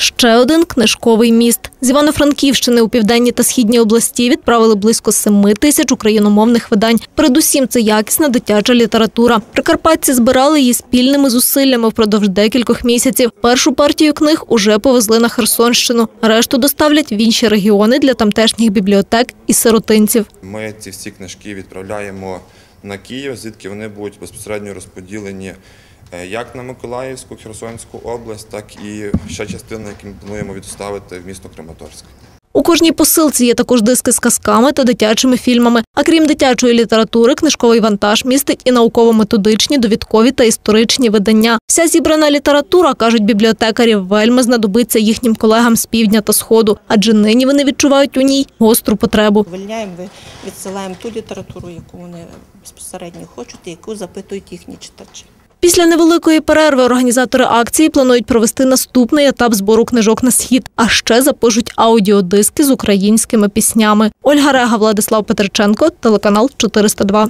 Ще один книжковий міст з Івано-Франківщини у південній та східній області відправили близько семи тисяч україномовних видань. Передусім, це якісна дитяча література. Прикарпатці збирали її спільними зусиллями впродовж декількох місяців. Першу партію книг уже повезли на Херсонщину. Решту доставлять в інші регіони для тамтешніх бібліотек і сиротинців. Ми ці всі книжки відправляємо на Київ, звідки вони будуть безпосередньо розподілені як на Миколаївську, Херсонську область, так і ще частину, які ми плануємо відставити в місто Краматорськ. У кожній посилці є також диски з казками та дитячими фільмами. А крім дитячої літератури, книжковий вантаж містить і науково-методичні, довідкові та історичні видання. Вся зібрана література, кажуть бібліотекарі, вельми знадобиться їхнім колегам з півдня та сходу, адже нині вони відчувають у ній гостру потребу. Вильняємо, ви- відсилаємо ту літературу, яку вони безпосередньо хочуть і яку запитують їхні читачі. Після невеликої перерви організатори акції планують провести наступний етап збору книжок на схід, а ще запишуть аудіодиски з українськими піснями. Ольга Рега, Владислав Петриченко, телеканал 402.